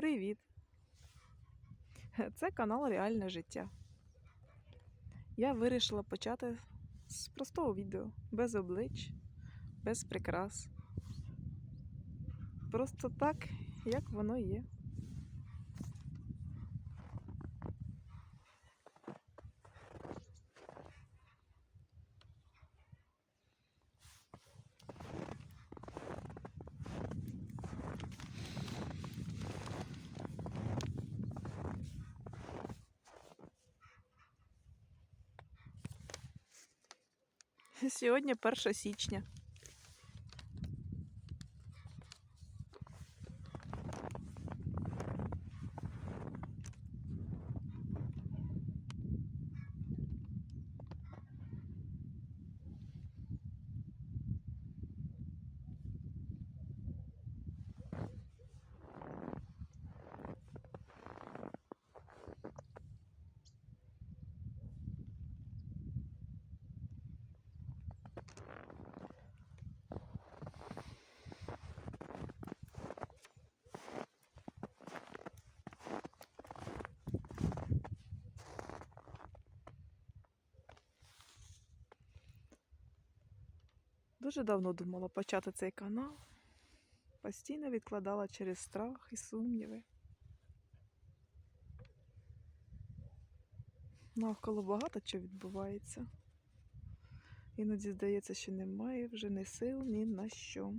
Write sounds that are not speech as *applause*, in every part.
Привіт! Це канал Реальне життя. Я вирішила почати з простого відео, без облич, без прикрас. Просто так, як воно є. *laughs* Сьогодні 1 січня. Дуже давно думала почати цей канал. Постійно відкладала через страх і сумніви. Навколо багато чого відбувається. Іноді здається, що немає вже ні сил, ні на що.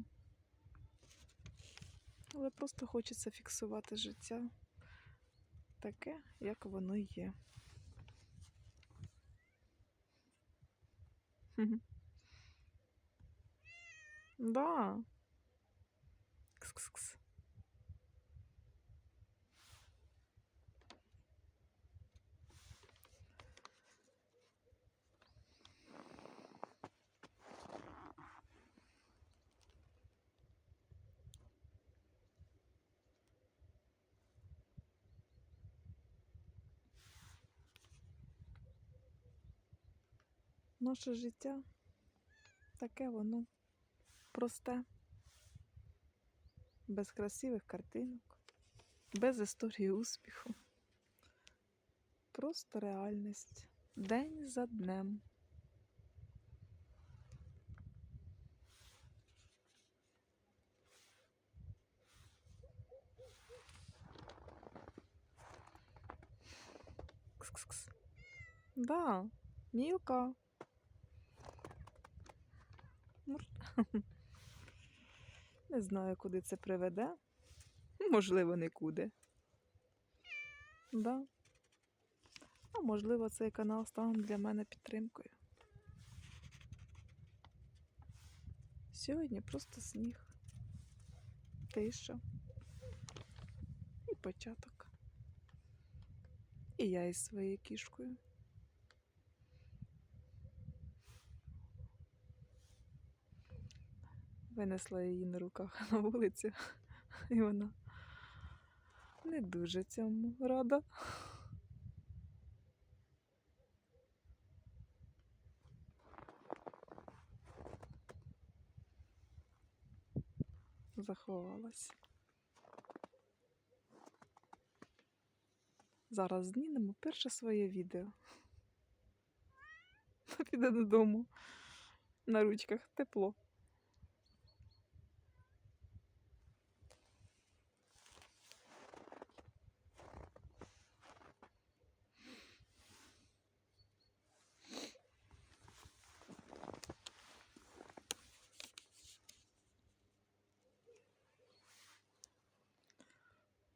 Але просто хочеться фіксувати життя таке, як воно є. Да. Кс-кс-кс. Наше життя таке воно просте, без красивих картинок, без історії успіху. Просто реальність день за днем. Да, мілка. Не знаю, куди це приведе. Можливо, нікуди. Да. А можливо, цей канал стане для мене підтримкою. Сьогодні просто сніг, тиша і початок. І я із своєю кішкою. Винесла її на руках *laughs* на вулицю, і вона не дуже цьому рада. Заховалась. Зараз знімемо перше своє відео. *laughs* Піде додому. На ручках тепло.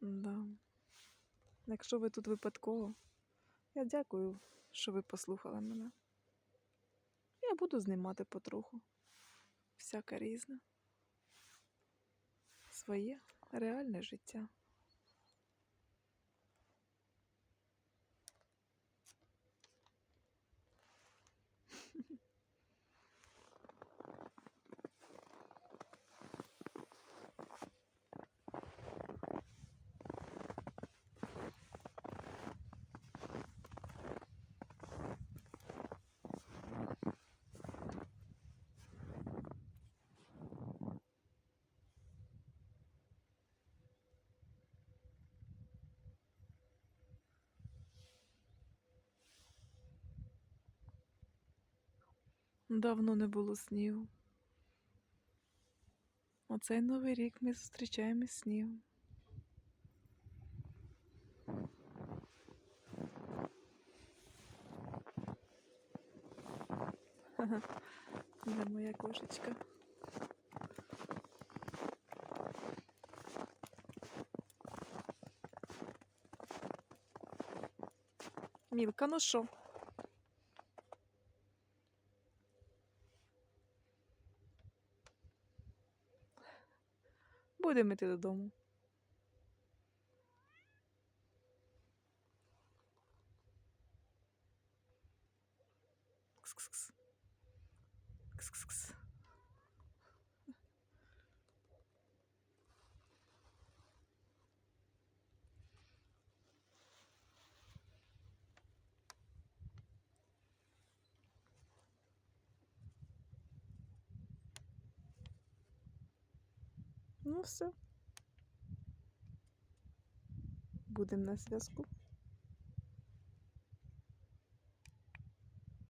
Да. Якщо ви тут випадково, я дякую, що ви послухали мене. Я буду знімати потроху. Всяке різне. Своє реальне життя. *laughs* Давно не було снігу. Оцей новий рік ми зустрічаємо снігом. Ха-ха. *laughs* Де моя кошечка? Мілка, ну що? Будемо йти додому. Кс-кс-кс. Кс-кс-кс. Ну все. Будемо на зв'язку.